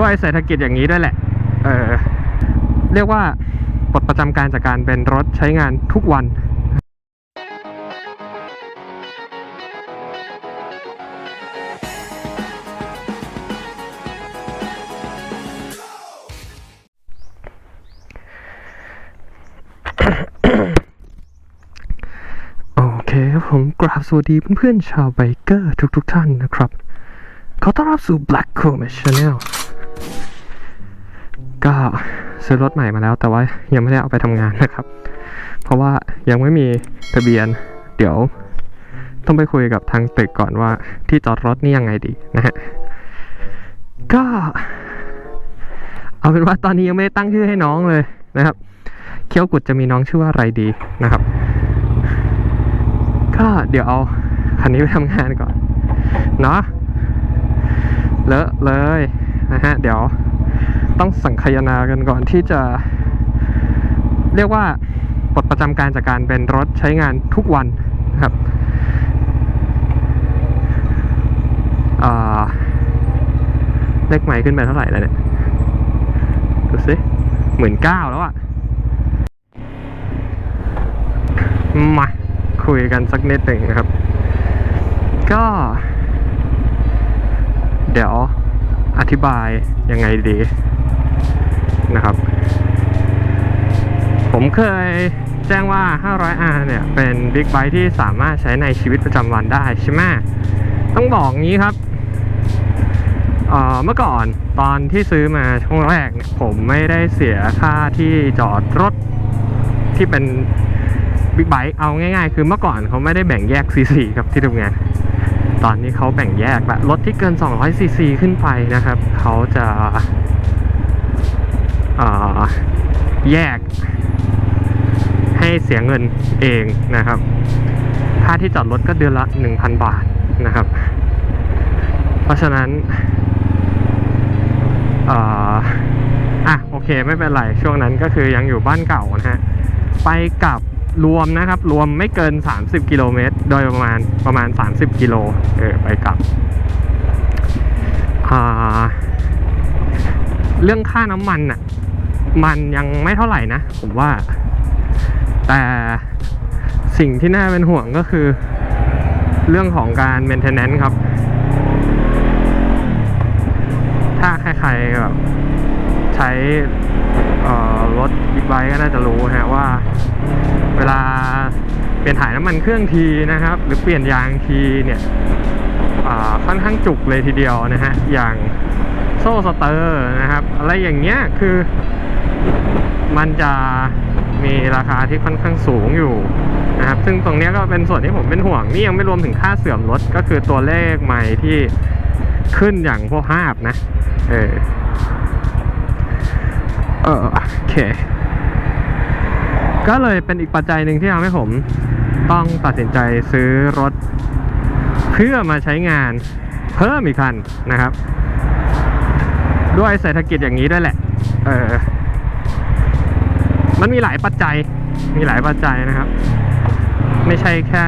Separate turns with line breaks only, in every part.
ด้วยเศรษฐกิจอย่างนี้ด้วยแหละ เออ เรียกว่าปลดประจำการจากการเป็นรถใช้งานทุกวันโอเคครับผมกราบสวัสดีเพื่อนๆชาวไบเกอร์ทุกๆท่านนะครับ ขอต้อนรับสู่ Black Comet Channel ก็ซื้อรถใหม่มาแล้ว แต่ว่ายังไม่ได้เอาไปทำงานนะครับ เพราะว่ายังไม่มีทะเบียน เดี๋ยว ต้องไปคุยกับทางตึกก่อนว่าที่จอดรถนี่ยังไงดีนะฮะก็ เอาเป็นว่าตอนนี้ยังไม่ได้ตั้งชื่อให้น้องเลยนะครับ เคี้ยวกุดจะมีน้องชื่อว่าอะไรดีนะครับ ก็เดี๋ยวเอาคันนี้ไปทำงานก่อน เนาะเลอะเลยนะฮะ เดี๋ยว ต้องสังคายนากันก่อนที่จะ เรียกว่าปลดประจำการจากการเป็นรถใช้งานทุกวันนะครับเลขใหม่ขึ้นไปเท่าไหร่แล้วเนี่ย ดูสิหมื่นเก้าแล้วอะมา คุยกันสักนิดหนึ่งนะครับ ก็ เดี๋ยวอธิบายยังไงดี นะครับ ผมเคยแจ้งว่า 500R เนี่ย เป็นบิ๊กไบค์ที่สามารถใช้ในชีวิตประจำวันได้ใช่ไหมต้องบอกงี้ครับเอ่อเมื่อก่อนตอนที่ซื้อมาช่วงแรกเนี่ยผมไม่ได้เสียค่าที่จอดรถที่เป็นบิ๊กไบค์เอาง่ายๆ คือเมื่อก่อนเขาไม่ได้แบ่งแยกซีซีครับที่ทำงานตอนนี้เขาแบ่งแยกละรถที่เกิน200ซีซีขึ้นไปนะครับ เขาจะ แยกให้เสียเงินเองนะครับ ค่าที่จอดรถก็เดือนละ 1,000 บาทนะครับ เพราะฉะนั้นอะโอเคไม่เป็นไร ช่วงนั้นก็คือยังอยู่บ้านเก่านะฮะ ไปกับรวมนะครับ รวมไม่เกิน 30 กิโลเมตร โดยประมาณประมาณ 30 กิโลเออไปกลับอ่าเรื่องค่าน้ำมันน่ะ มันยังไม่เท่าไหร่นะ ผมว่า แต่สิ่งที่น่าเป็นห่วงก็คือ เรื่องของการ maintenance ครับ ถ้าใครๆแบบใช้รถบิ๊กไบค์ก็น่าจะรู้นะฮะว่า เวลาเปลี่ยนถ่ายน้ำมันเครื่องทีนะครับ หรือเปลี่ยนยางทีเนี่ยค่อนข้างจุกเลยทีเดียวนะฮะ อย่างโซ่สเตอร์นะครับ อะไรอย่างเงี้ยคือ มันจะมีราคาที่ค่อนข้างสูงอยู่นะครับ ซึ่งตรงนี้ก็เป็นส่วนที่ผมเป็นห่วง นี่ยังไม่รวมถึงค่าเสื่อมรถก็คือตัวเลขใหม่ที่ขึ้นอย่างพวกภาพนะ เออ เออโอเค ก็เลยเป็นอีกปัจจัยหนึ่งที่ทำให้ผมต้องตัดสินใจซื้อรถ เพื่อมาใช้งานเพิ่มอีกคันนะครับ ด้วยเศรษฐกิจอย่างนี้ด้วยแหละ เออ มันมีหลายปัจจัย มีหลายปัจจัยนะครับ ไม่ใช่แค่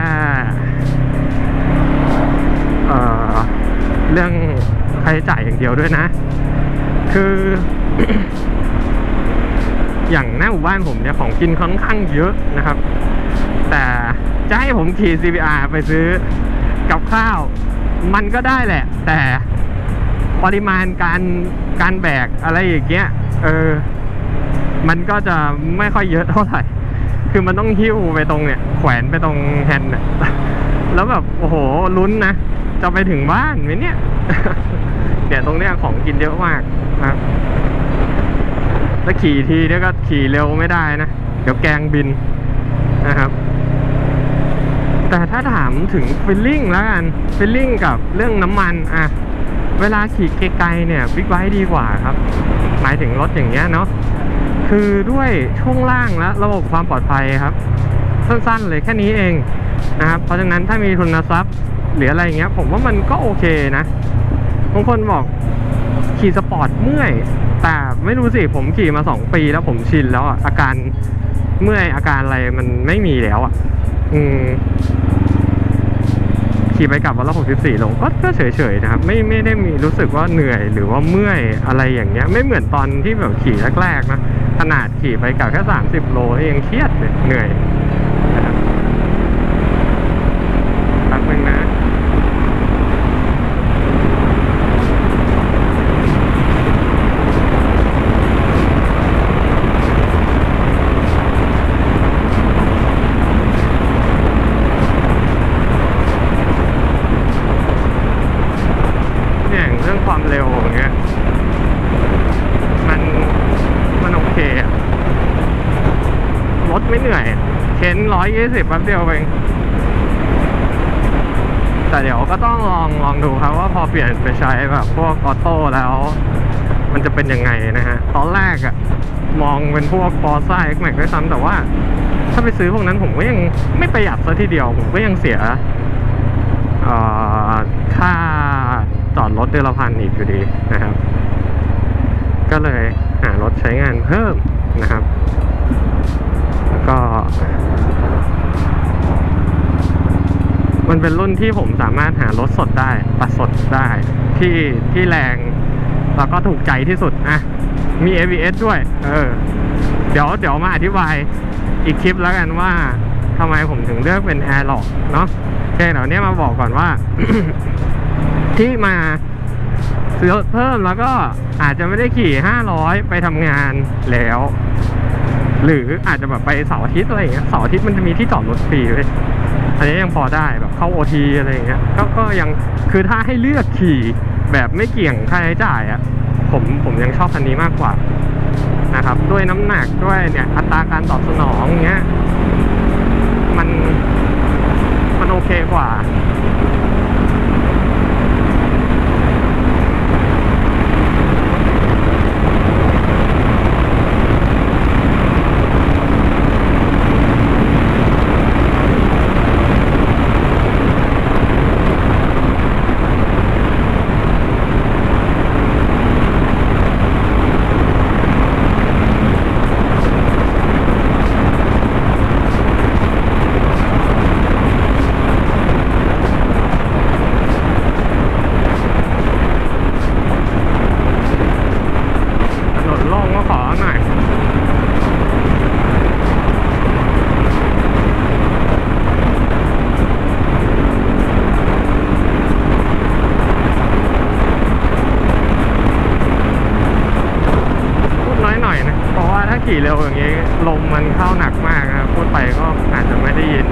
เอ่อเรื่องค่าใช้จ่ายอย่างเดียวด้วยนะ คือ อย่างหน้าหมู่บ้านผมเนี่ยของกินค่อนข้างเยอะนะครับ แต่จะให้ผมขี่ CBR ไปซื้อกับข้าว มันก็ได้แหละ แต่ปริมาณการการแบกอะไรอย่างเงี้ย เออ มันก็จะไม่ค่อยเยอะเท่าไหร่ คือมันต้องหิ้วไปตรงเนี่ย แขวนไปตรงแฮนด์เนี่ยแล้วแบบโอ้โหลุ้นนะ จะไปถึงบ้านไหมเนี่ยเนี่ยตรงเนี้ยของกินเยอะมากนะครับแล้วขี่ทีเนี่ยก็ขี่เร็วไม่ได้นะ เดี๋ยวแกงบินนะครับ แต่ถ้าถามถึงฟิลลิ่งแล้วกันฟิลลิ่งกับเรื่องน้ำมันอะเวลาขี่ไกลๆเนี่ยบิ๊กไบค์ดีกว่าครับ หมายถึงรถอย่างเงี้ยเนาะ คือด้วยช่วงล่างและระบบความปลอดภัยครับ สั้นๆเลยแค่นี้เองนะครับเพราะฉะนั้นถ้ามีทุนทรัพย์หรืออะไรเงี้ย ผมว่ามันก็โอเคนะบางคนบอกขี่สปอร์ตเมื่อย แต่ไม่รู้สิผมขี่มาสองปีแล้วผมชินแล้วอะอาการเมื่อยอาการอะไรมันไม่มีแล้วอะ อืม ขี่ไปกลับวันละ64โลก็ก็เฉยๆนะครับ ไม่ไม่ได้มีรู้สึกว่าเหนื่อยหรือว่าเมื่อยอะไรอย่างเงี้ย ไม่เหมือนตอนที่แบบขี่แรกๆนะ ขนาดขี่ไปกลับแค่ 30 โลยังเครียดเลยเหนื่อย อยยี่สิบแป๊บเดียวเอง แต่เดี๋ยวก็ต้องลองลองดูครับว่าพอเปลี่ยนไปใช้แบบพวกออโต้แล้ว มันจะเป็นยังไงนะฮะ ตอนแรกอะมองเป็นพวก Forza X Max ด้วยซ้ำแต่ว่า ถ้าไปซื้อพวกนั้นผมก็ยังไม่ประหยัดซะทีเดียว ผมก็ยังเสียค่าจอดรถเดือนละพันอีกอยู่ดีนะครับ ก็เลยหารถใช้งานเพิ่มนะครับ แล้วก็ มันเป็นรุ่นที่ผมสามารถหารถสดได้ปัดสดได้ที่ที่แรง แล้วก็ถูกใจที่สุดอะมี ABS ด้วย เออ เดี๋ยวเดี๋ยวมาอธิบายอีกคลิปแล้วกันว่าทำไมผมถึงเลือกเป็น Air l o c k เนาะโอเคเดี๋ยวเนี้ยมาบอกก่อนว่า ที่มาซื้อรถเพิ่มแล้วก็อาจจะไม่ได้ขี่ 500 ไปทำงานแล้ว หรืออาจจะแบบไปเสาร์อาทิตย์อะไรอย่างเงี้ยเสาร์อาทิตย์มันจะมีที่จอดรถฟรีเลย อันนี้ยังพอได้แบบเข้าโอทีอะไรอย่างเงี้ยก็ก็ยังคือถ้าให้เลือกขี่แบบไม่เกี่ยงค่าใช้จ่ายอะผมผมยังชอบคันนี้มากกว่านะครับ ด้วยน้ำหนักด้วยเนี่ยอัตราการตอบสนองเงี้ยมันมันโอเคกว่า ถนนโล่งก็ขอหน่อย พูดน้อยหน่อยนะ เพราะว่าถ้า ขี่เร็วอย่างนี้ลมมันเข้าหนักมากนะครับพูดไปก็อาจจะไม่ได้ยิน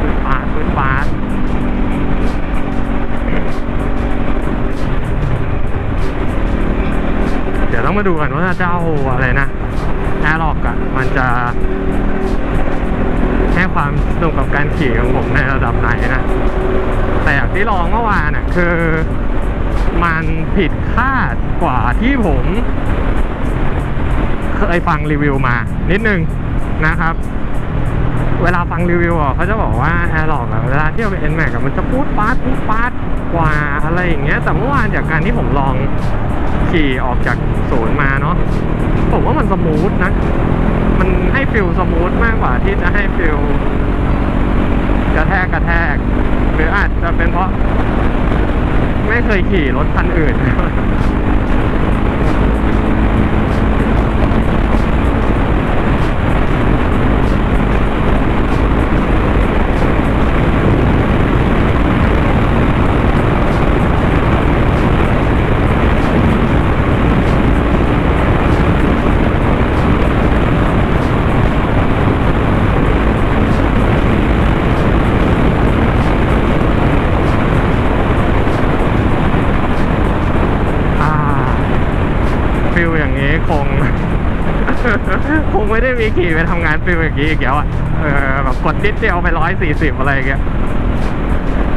ปืนปาดปืนปาดเดี๋ยวต้องมาดูกันว่าเจ้าอะไรนะ แอร์ล็อกอะมันจะให้ความสนุกกับการขี่ของผมในระดับไหนนะ แต่อย่างที่ลองเมื่อวานอะคือมันผิดคาดกว่าที่ผม เคยฟังรีวิวมา นิดนึงนะครับ เวลาฟังรีวิวอะเขาจะบอกว่าแอร์ล็อกอะเวลาเทียบกับ n m a x อะมันจะพูดปาดพูดปาดกว่าอะไรอย่างเงี้ยแต่เมื่อวานจากการที่ผมลองขี่ออกจากศูนย์มาเนาะ ผมว่ามันสมูทนะ มันให้ฟิลสมูทมากกว่าที่จะให้ฟิลกระแทกกระแทก หรืออาจจะเป็นเพราะ ไม่เคยขี่รถคันอื่น ขี่ไปทำงานฟิลอย่างนี้อีกแล้วอะเออแบบกดนิดเดียวไปร้อยสี่สิบอะไรเงี้ย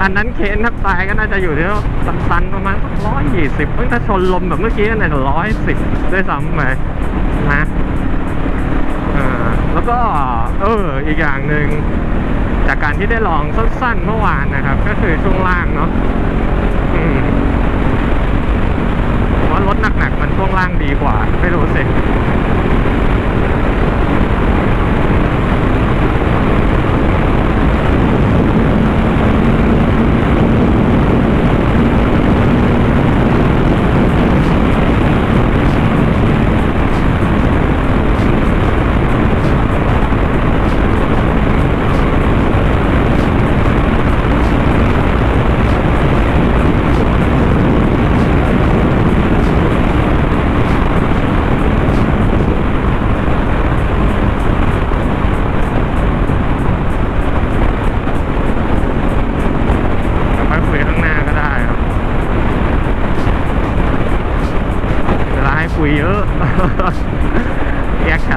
อันนั้นเคนทับตายก็น่าจะอยู่ที่ตันๆประมาณร้อยยี่สิบเพิ่งถ้าชนลมแบบเมื่อกี้นั่าจะร้อยสิบด้วยซ้ำไปนะแล้วก็เอออีกอย่างหนึ่งจากการที่ได้ลองสั้นๆเมื่อวานนะครับ ก็คือช่วงล่างเนาะว่ารถหนักๆมันช่วงล่างดีกว่า ไม่รู้สิ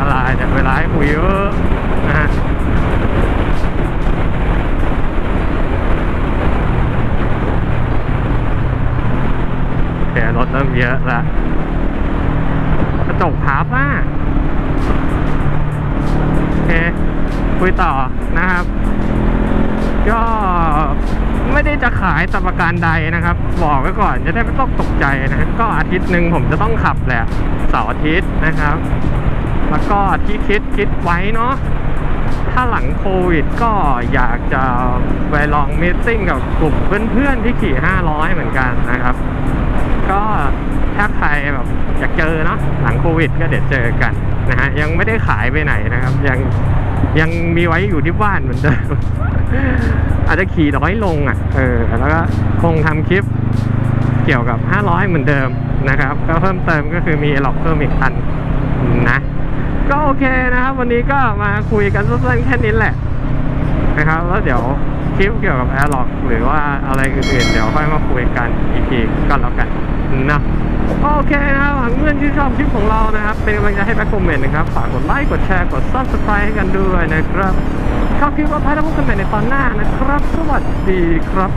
แยกแคลายเนี่ยเวลาให้คุยเยอะนะฮะโอเครถเริ่มเยอะล้วกระจกพับอะโอเค คุยต่อนะครับ ก็ไม่ได้จะขายแต่ประการใดนะครับ บอกไว้ก่อนจะได้ไม่ต้องตกใจนะก็อาทิตย์หนึ่งผมจะต้องขับแหละเสาร์อาทิตย์นะครับ แล้วก็ที่คิดคิดไว้เนาะถ้าหลังโควิดก็อยากจะไปลองมิทติ้งกับกลุ่มเพื่อนๆที่ขี่ 500 เหมือนกันนะครับ ก็ถ้าใครแบบอยากเจอเนาะหลังโควิด ก็เดี๋ยวเจอกันนะฮะยังไม่ได้ขายไปไหนนะครับ ยังยังมีไว้อยู่ที่บ้านเหมือนเดิมอาจจะขี่น้อยลงอะเออแล้วก็คงทำคลิปเกี่ยวกับ 500 เหมือนเดิมนะครับ ก็เพิ่มเติมก็คือมีหลอกเพิ่มอีกคันนะ ก็โอเคนะครับ วันนี้ก็มาคุยกันสั้นๆแค่นี้แหละนะครับ แล้วเดี๋ยวคลิปเกี่ยวกับ a i r l o g หรือว่าอะไรอื่นๆ เดี๋ยวค่อยมาคุยกันอีกทีก็แล้วกันนะโอเคนะครับหากเพื่อนที่ชอบคลิปของเรานะครับ เป็นกำลังใจให้แบ็คคอมเมนต์นะครับฝากกดไลค์กดแชร์กด subscribe ให้กันด้วยนะครับชอบคลิปว่าพายแล้วพบกันใหม่ในตอนหน้านะครับ สวัสดีครับ